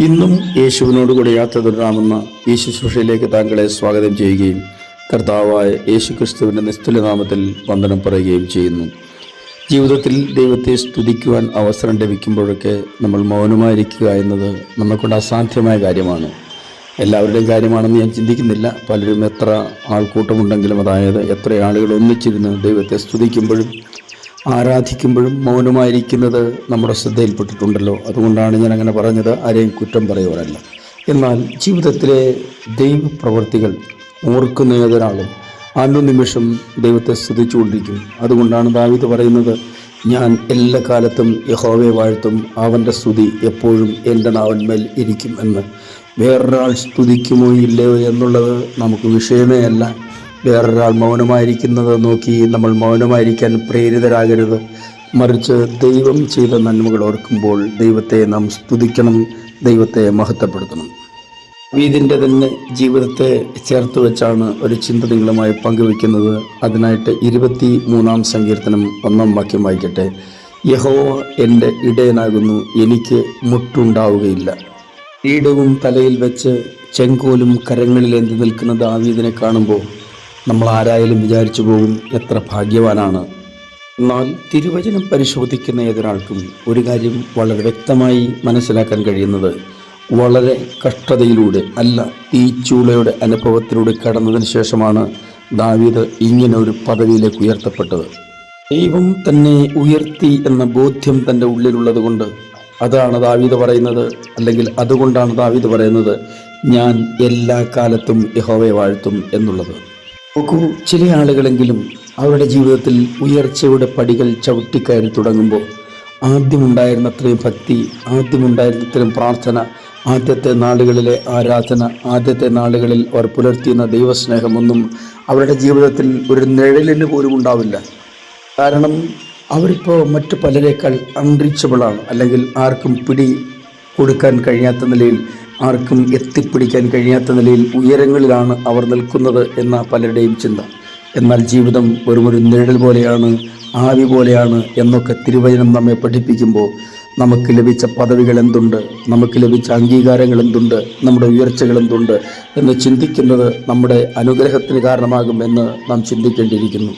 ഇന്നും യേശുവിനോട് കൂടെ യാത്ര തുടരാമെന്ന ഈ ശുശ്രൂഷയിലേക്ക് താങ്കളെ സ്വാഗതം ചെയ്യുകയും കർത്താവായ യേശു ക്രിസ്തുവിന്റെ നിസ്തുലനാമത്തിൽ വന്ദനം പറയുകയും ചെയ്യുന്നു. ജീവിതത്തിൽ ദൈവത്തെ സ്തുതിക്കുവാൻ അവസരം ലഭിക്കുമ്പോഴൊക്കെ നമ്മൾ മൗനമായിരിക്കുക എന്നത് നമ്മെക്കൊണ്ട് അസാധ്യമായ കാര്യമാണ്. എല്ലാവരുടെയും കാര്യമാണെന്ന് ഞാൻ ചിന്തിക്കുന്നില്ല. പലരും എത്ര ആൾക്കൂട്ടമുണ്ടെങ്കിലും അതായത് എത്ര ആളുകൾ ഒന്നിച്ചിരുന്ന് ദൈവത്തെ സ്തുതിക്കുമ്പോഴും ആരാധിക്കുമ്പോഴും മൗനമായിരിക്കുന്നത് നമ്മുടെ ശ്രദ്ധയിൽപ്പെട്ടിട്ടുണ്ടല്ലോ. അതുകൊണ്ടാണ് ഞാൻ അങ്ങനെ പറഞ്ഞത് ആരെയും കുറ്റം പറയുവാനല്ല. എന്നാൽ ജീവിതത്തിലെ ദൈവപ്രവർത്തികൾ ഓർക്കുന്ന ഏതൊരാളും അനുനിമിഷം ദൈവത്തെ സ്തുതിച്ചുകൊണ്ടിരിക്കും. അതുകൊണ്ടാണ് ദാവീദ് പറയുന്നത് ഞാൻ എല്ലാ കാലത്തും യഹോവയെ വാഴ്ത്തും അവന്റെ സ്തുതി എപ്പോഴും എന്റെ നാവന്മേൽ ഇരിക്കും എന്ന്. വേറൊരാൾ സ്തുതിക്കുമോ ഇല്ലയോ എന്നുള്ളത് നമുക്ക് വിഷയമേ അല്ല. വേറൊരാൾ മൗനമായിരിക്കുന്നത് നോക്കി നമ്മൾ മൗനമായിരിക്കാൻ പ്രേരിതരാകരുത്. മറിച്ച് ദൈവം ചെയ്ത നന്മകൾ ഓർക്കുമ്പോൾ ദൈവത്തെ നാം സ്തുതിക്കണം ദൈവത്തെ മഹത്വപ്പെടുത്തണം. വീതിന്റെ തന്നെ ജീവിതത്തെ ചേർത്ത് വെച്ചാണ് ഒരു ചിന്ത നിങ്ങളുമായി പങ്കുവെക്കുന്നത് അതിനായിട്ട് ഇരുപത്തി മൂന്നാം സങ്കീർത്തനം ഒന്നാം വാക്യം വായിക്കട്ടെ. യഹോവ എന്റെ ഇടയനാകുന്നു എനിക്ക് മുട്ടുണ്ടാവുകയില്ല. ഈടവും തലയിൽ വെച്ച് ചെങ്കോലും കരങ്ങളിലേന്തി നിൽക്കുന്ന ദാവീദിനെ കാണുമ്പോൾ നമ്മൾ ആരായാലും വിചാരിച്ചു പോകും എത്ര ഭാഗ്യവാനാണ്. എന്നാൽ തിരുവചനം പരിശോധിക്കുന്ന ഏതൊരാൾക്കും ഒരു കാര്യം വളരെ വ്യക്തമായി മനസ്സിലാക്കാൻ കഴിയുന്നത്. വളരെ കഷ്ടതയിലൂടെ അല്ല തീച്ചൂളയുടെ അനുഭവത്തിലൂടെ കടന്നതിന് ശേഷമാണ് ദാവീദ് ഇങ്ങനെ ഒരു പദവിയിലേക്ക് ഉയർത്തപ്പെട്ടത്. ദൈവം തന്നെ ഉയർത്തി എന്ന ബോധ്യം തന്റെ ഉള്ളിലുള്ളത് കൊണ്ട് അതാണ് ദാവീദ് പറയുന്നത് അല്ലെങ്കിൽ അതുകൊണ്ടാണ് ദാവീദ് പറയുന്നത് ഞാൻ എല്ലാ കാലത്തും യഹോവയെ വാഴ്ത്തും എന്നുള്ളത്. നോക്കൂ ചില ആളുകളെങ്കിലും അവരുടെ ജീവിതത്തിൽ ഉയർച്ചയുടെ പടികൾ ചവിട്ടിക്കയറി തുടങ്ങുമ്പോൾ ആദ്യമുണ്ടായിരുന്ന അത്രയും ഭക്തി ആദ്യമുണ്ടായിരുന്ന ഇത്രയും പ്രാർത്ഥന ആദ്യത്തെ നാളുകളിലെ ആരാധന ആദ്യത്തെ നാളുകളിൽ അവർ പുലർത്തിയുന്ന ദൈവസ്നേഹമൊന്നും അവരുടെ ജീവിതത്തിൽ ഒരു നിഴലിന് പോലും ഉണ്ടാവില്ല. കാരണം അവരിപ്പോൾ മറ്റു പലരേക്കാൾ അൺറീച്ചബിളാണ് അല്ലെങ്കിൽ ആർക്കും പിടി കൊടുക്കാൻ കഴിയാത്ത നിലയിൽ ആർക്കും എത്തിപ്പിടിക്കാൻ കഴിയാത്ത നിലയിൽ ഉയരങ്ങളിലാണ് അവർ നിൽക്കുന്നത് എന്ന പലരുടെയും ചിന്ത. എന്നാൽ ജീവിതം ഒരു നിഴൽ പോലെയാണ് ആവി പോലെയാണ് എന്നൊക്കെ തിരുവചനം നമ്മെ പഠിപ്പിക്കുമ്പോൾ നമുക്ക് ലഭിച്ച പദവികൾ എന്തുണ്ട്? നമുക്ക് ലഭിച്ച അംഗീകാരങ്ങൾ എന്തുണ്ട്? നമ്മുടെ ഉയർച്ചകൾ എന്തുണ്ട്? എന്ന് ചിന്തിക്കുന്നത് നമ്മുടെ അനുഗ്രഹത്തിന് കാരണമാകുമെന്ന് നാം ചിന്തിക്കേണ്ടിയിരിക്കുന്നു.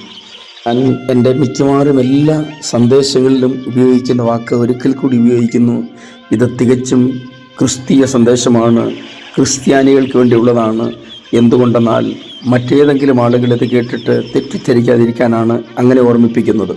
ഞാൻ എന്റെ മിക്കവാറും എല്ലാ സന്ദേശങ്ങളിലും ഉപയോഗിക്കുന്ന വാക്ക് ഒരിക്കൽ കൂടി ഉപയോഗിക്കുന്നു. ഇത് തികച്ചും ക്രിസ്തീയ സന്ദേശമാണ് ക്രിസ്ത്യാനികൾക്ക് വേണ്ടിയുള്ളതാണ്. എന്തുകൊണ്ടെന്നാൽ മറ്റേതെങ്കിലും ആളുകൾ ഇത് കേട്ടിട്ട് തെറ്റിദ്ധരിക്കാതിരിക്കാനാണ് അങ്ങനെ ഓർമ്മിപ്പിക്കുന്നത്.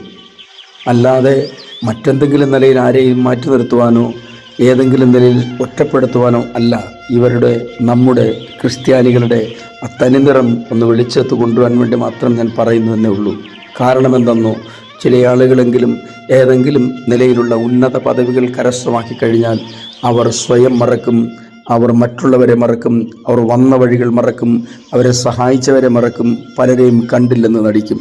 അല്ലാതെ മറ്റെന്തെങ്കിലും നിലയിൽ ആരെയും മാറ്റി നിർത്തുവാനോ ഏതെങ്കിലും നിലയിൽ ഒറ്റപ്പെടുത്തുവാനോ അല്ല. ഇവരുടെ നമ്മുടെ ക്രിസ്ത്യാനികളുടെ ആ തനിനിറം ഒന്ന് വെളിച്ചത്ത് കൊണ്ടുവരാൻ വേണ്ടി മാത്രം ഞാൻ പറയുന്നു എന്നേ ഉള്ളൂ. കാരണം എന്തെന്നോ ചില ആളുകളെങ്കിലും ഏതെങ്കിലും നിലയിലുള്ള ഉന്നത പദവികൾ കരസ്ഥമാക്കി കഴിഞ്ഞാൽ അവർ സ്വയം മറക്കും അവർ മറ്റുള്ളവരെ മറക്കും അവർ വന്ന വഴികൾ മറക്കും അവരെ സഹായിച്ചവരെ മറക്കും പലരെയും കണ്ടില്ലെന്ന് നടിക്കും.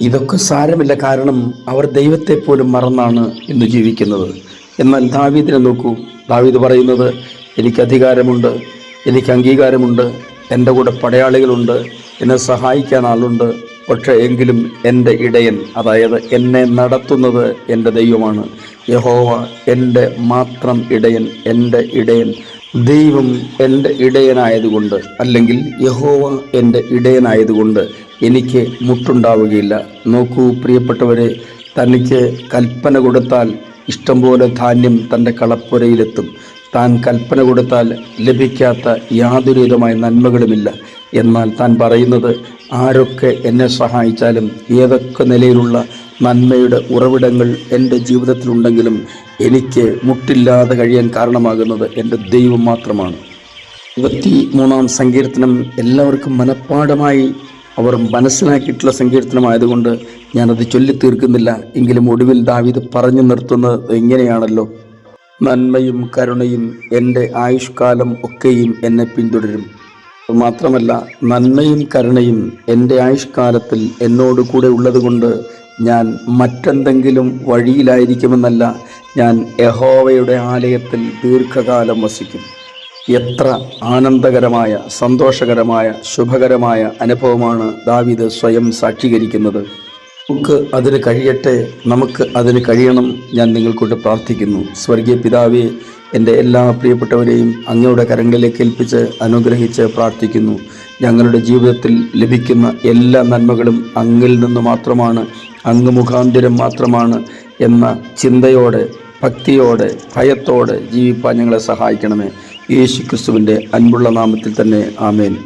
ഇതൊക്കെ സാരമില്ല കാരണം അവർ ദൈവത്തെ പോലും മറന്നാണ് ഇന്ന് ജീവിക്കുന്നത്. എന്നാൽ ദാവീദിനെ നോക്കൂ. ദാവീദ് പറയുന്നത് എനിക്ക് അധികാരമുണ്ട് എനിക്ക് അംഗീകാരമുണ്ട് എന്റെ കൂടെ പടയാളികളുണ്ട് എന്നെ സഹായിക്കാൻ ആളുണ്ട് പക്ഷേ എങ്കിലും എന്റെ ഇടയൻ അതായത് എന്നെ നടത്തുന്നത് എന്റെ ദൈവമാണ്. യഹോവ എന്റെ മാത്രം ഇടയൻ എന്റെ ഇടയൻ. ദൈവം എന്റെ ഇടയനായതുകൊണ്ട് അല്ലെങ്കിൽ യഹോവ എന്റെ ഇടയനായതുകൊണ്ട് എനിക്ക് മുട്ടുണ്ടാവുകയില്ല. നോക്കൂ പ്രിയപ്പെട്ടവരെ തനിക്ക് കൽപ്പന കൊടുത്താൽ ഇഷ്ടംപോലെ ധാന്യം തന്റെ കളപ്പുരയിലെത്തും. താൻ കൽപ്പന കൊടുത്താൽ ലഭിക്കാത്ത യാതൊരു വിധമായ നന്മകളുമില്ല. എന്നാൽ താൻ പറയുന്നത് ആരൊക്കെ എന്നെ സഹായിച്ചാലും ഏതൊക്കെ നിലയിലുള്ള നന്മയുടെ ഉറവിടങ്ങൾ എന്റെ ജീവിതത്തിലുണ്ടെങ്കിലും എനിക്ക് മുട്ടില്ലാതെ കഴിയാൻ കാരണമാകുന്നത് എന്റെ ദൈവം മാത്രമാണ്. ഇരുപത്തി മൂന്നാം സങ്കീർത്തനം എല്ലാവർക്കും മനഃപ്പാടമായി അവർ മനസ്സിലാക്കിയിട്ടുള്ള സങ്കീർത്തനമായതുകൊണ്ട് ഞാനത് ചൊല്ലിത്തീർക്കുന്നില്ല. എങ്കിലും ഒടുവിൽ ദാവീദ് പറഞ്ഞു നിർത്തുന്നത് ഇങ്ങനെയാണല്ലോ നന്മയും കരുണയും എന്റെ ആയുഷ്കാലം ഒക്കെയും എന്നെ പിന്തുടരും. മാത്രമല്ല നന്മയും കരുണയും എന്റെ ആയുഷ്കാലത്തിൽ എന്നോട് കൂടെ ഉള്ളതുകൊണ്ട് ഞാൻ മറ്റെന്തെങ്കിലും വഴിയിലായിരിക്കുമെന്നല്ല ഞാൻ യഹോവയുടെ ആലയത്തിൽ ദീർഘകാലം വസിക്കും. എത്ര ആനന്ദകരമായ സന്തോഷകരമായ ശുഭകരമായ അനുഭവമാണ് ദാവിദ് സ്വയം സാക്ഷീകരിക്കുന്നത്. നമുക്ക് അതിന് കഴിയട്ടെ നമുക്ക് അതിന് കഴിയണം. ഞാൻ നിങ്ങൾക്കൊണ്ട് പ്രാർത്ഥിക്കുന്നു. സ്വർഗീയ പിതാവെ എന്റെ എല്ലാ പ്രിയപ്പെട്ടവരെയും അങ്ങയുടെ കരങ്ങളിലേക്ക് ഏൽപ്പിച്ച് അനുഗ്രഹിച്ച് പ്രാർത്ഥിക്കുന്നു. ഞങ്ങളുടെ ജീവിതത്തിൽ ലഭിക്കുന്ന എല്ലാ നന്മകളും അങ്ങിൽ നിന്ന് മാത്രമാണ് അങ്ങ് മുഖാന്തിരം മാത്രമാണ് എന്ന ചിന്തയോടെ ഭക്തിയോടെ ഭയത്തോടെ ജീവിപ്പാൻ ഞങ്ങളെ സഹായിക്കണമേ. യേശു ക്രിസ്തുവിന്റെ അൻപുള്ള നാമത്തിൽ തന്നെ ആമേൻ.